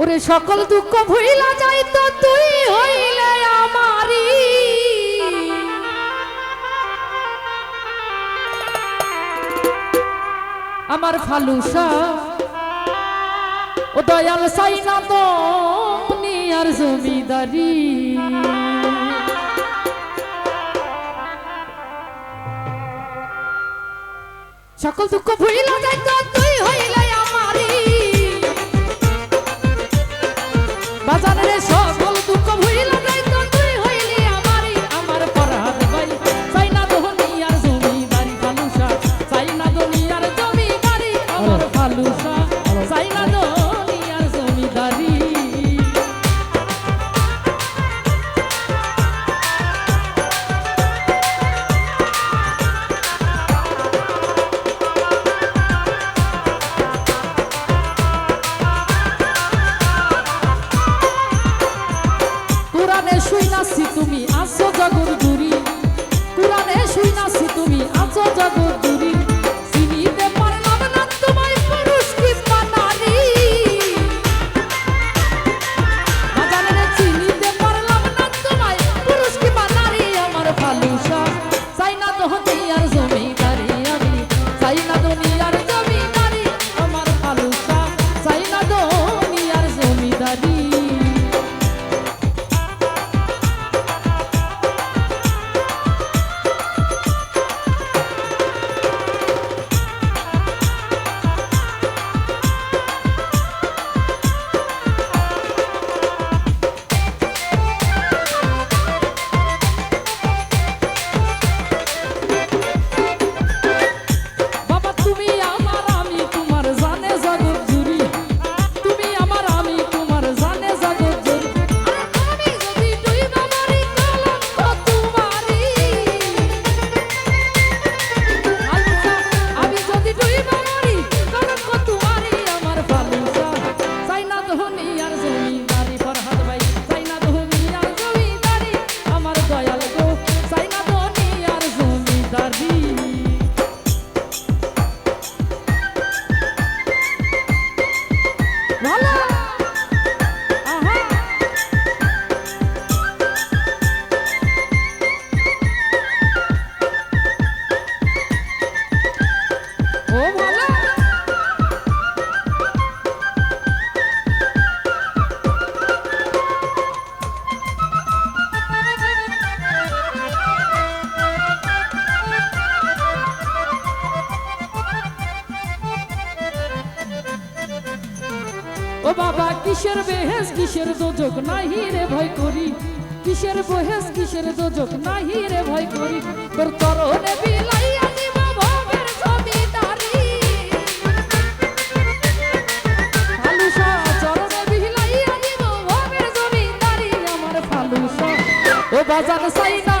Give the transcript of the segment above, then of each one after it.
ওরে সকল দুঃখ ভুইলা যাই তো তুই হইলে আমারি আমার ফালুসা, ও দয়াল সাই না তো আর জমিদারি। সকল দুঃখ ভুলিলা যাই তো তুই হইলে se tu me কিসের বেহেস কিসের দোজক নাহি রে ভয় করি? কিসের বহেস কিসের দোজক নাহি রে ভয় করি? তোর তরণে বাজার সাইনা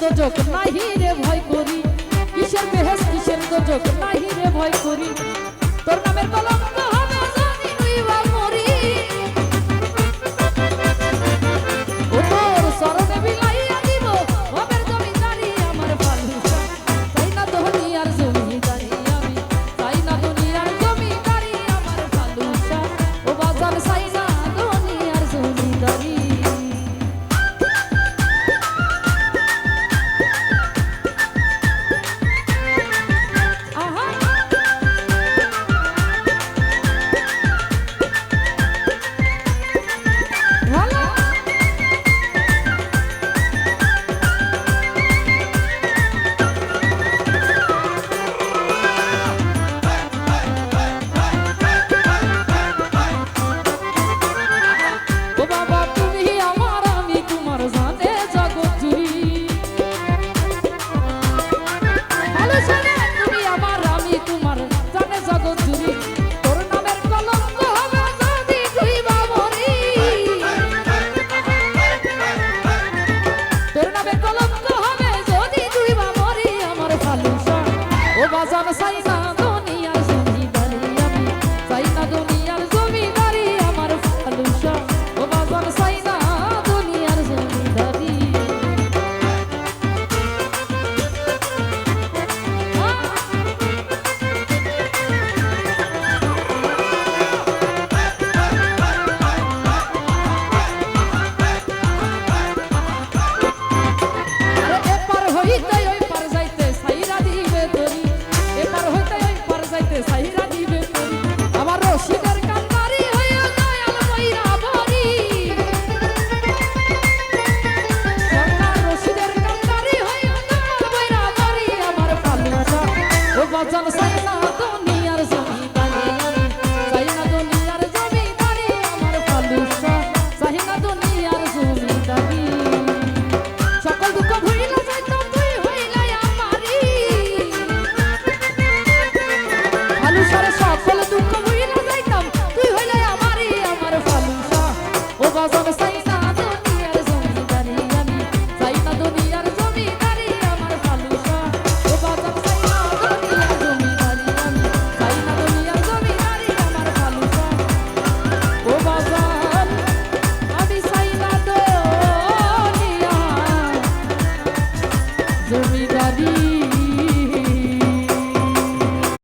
গজক নাহি রে ভয় করি। কিসের বেহেস কিসের গজক নাহি রে ভয় করি।